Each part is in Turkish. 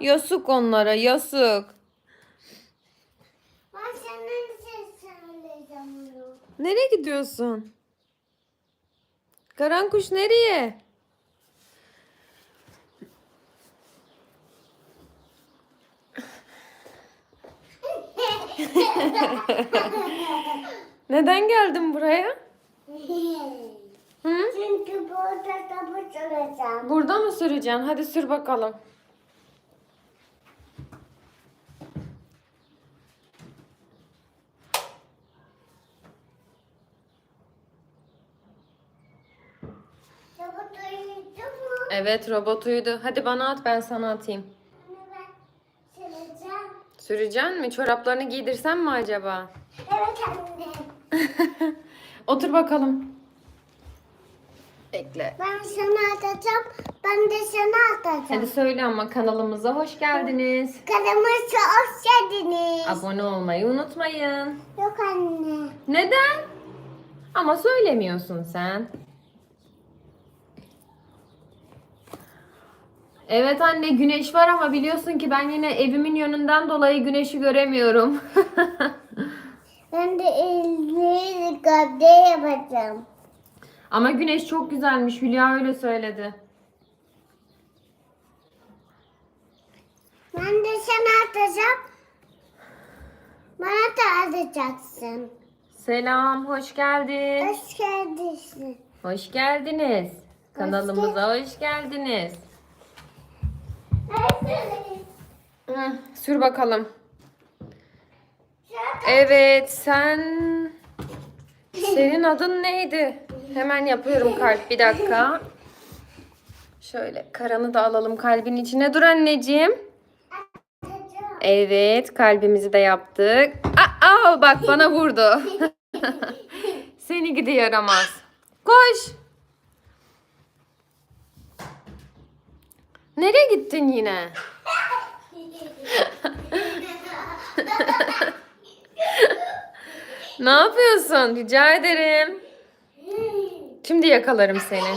Yasık onlara yasık. Ben senin ses söyleyeceğim onu. Nereye gidiyorsun? Karankuş nereye? Neden geldin buraya? Hı? Çünkü burada topu süreceğim. Burada mı süreceksin? Hadi sür bakalım. Evet robotuydu. Hadi bana at ben sana atayım. Ben süreceğim. Süreceksin mi? Çoraplarını giydirsem mi acaba? Evet anne. Otur bakalım. Bekle. Ben sana atacağım. Ben de sana atacağım. Hadi söyle ama kanalımıza hoş geldiniz. Kanalımıza hoş geldiniz. Abone olmayı unutmayın. Yok anne. Neden? Ama söylemiyorsun sen. Evet anne güneş var ama biliyorsun ki ben yine evimin yönünden dolayı güneşi göremiyorum. Ben de elini gövde yapacağım. ama güneş çok güzelmiş. Hülya öyle söyledi. Ben de sana atacağım. Bana da atacaksın. Selam, hoş geldin. Hoş geldin. Hoş geldiniz. Kanalımıza hoş geldiniz. Hı, sür bakalım. Evet, sen senin adın neydi? Hemen yapıyorum kalp. Bir dakika. Şöyle karanı da alalım kalbin içine. Dur anneciğim. Evet, kalbimizi de yaptık. Aa, aa, bak bana vurdu. Seni gidi yaramaz. Koş. Nereye gittin yine? Ne yapıyorsun? Rica ederim. Şimdi yakalarım seni.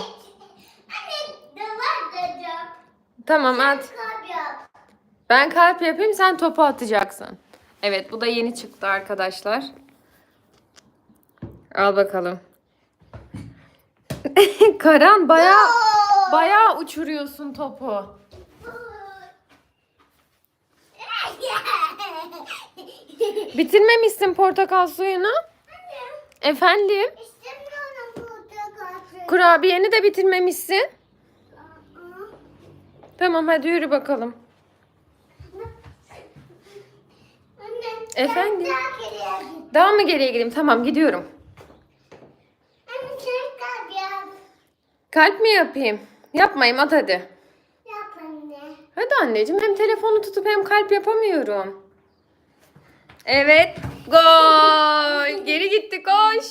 Tamam at. Ben kalp yapayım sen topu atacaksın. Evet bu da yeni çıktı arkadaşlar. Al bakalım. Karan baya baya uçuruyorsun topu. Bitirmemişsin portakal suyunu. Efendim? Kurabiyeni de bitirmemişsin. Tamam hadi yürü bakalım. Anne, Efendim? daha mı geriye gideyim? Tamam gidiyorum. Kalp mi yapayım? Yapmayayım at hadi. Yap anne. Hadi anneciğim hem telefonu tutup hem kalp yapamıyorum. Evet. Gol. Geri gitti koş.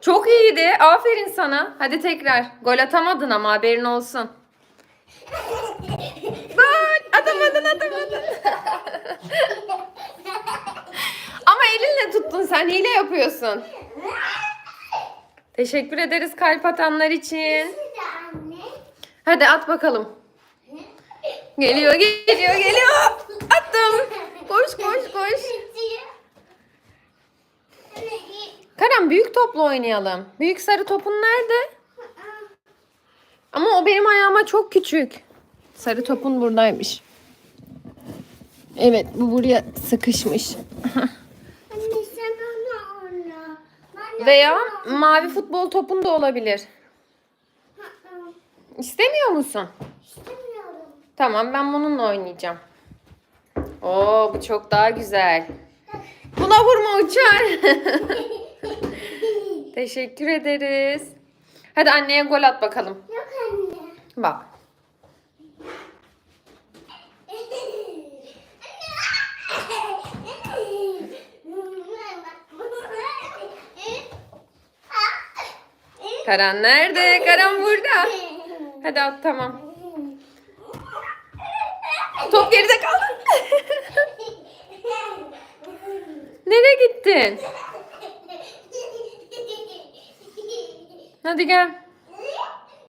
Çok iyiydi. Aferin sana. Hadi tekrar. Gol atamadın ama haberin olsun. Gol. Atamadın atamadın. ama elinle tuttun sen. Hile yapıyorsun. Teşekkür ederiz kalp atanlar için. Hadi at bakalım. Geliyor, geliyor, geliyor. Attım. Koş, koş, koş. Karan büyük topla oynayalım. Büyük sarı topun nerede? Ama o benim ayağıma çok küçük. Sarı topun buradaymış. Evet, bu buraya sıkışmış. Anne sen onu oyna. Ben de Veya mavi futbol topun da olabilir. İstemiyor musun? İstemiyorum. Tamam, ben bununla oynayacağım. Oo, bu çok daha güzel. Buna vurma uçar. Teşekkür ederiz. Hadi anneye gol at bakalım. Yok anne. Bak. Karan nerede? Karan burada. Hadi at tamam. Top geride kaldı. Nereye gittin? Hadi gel.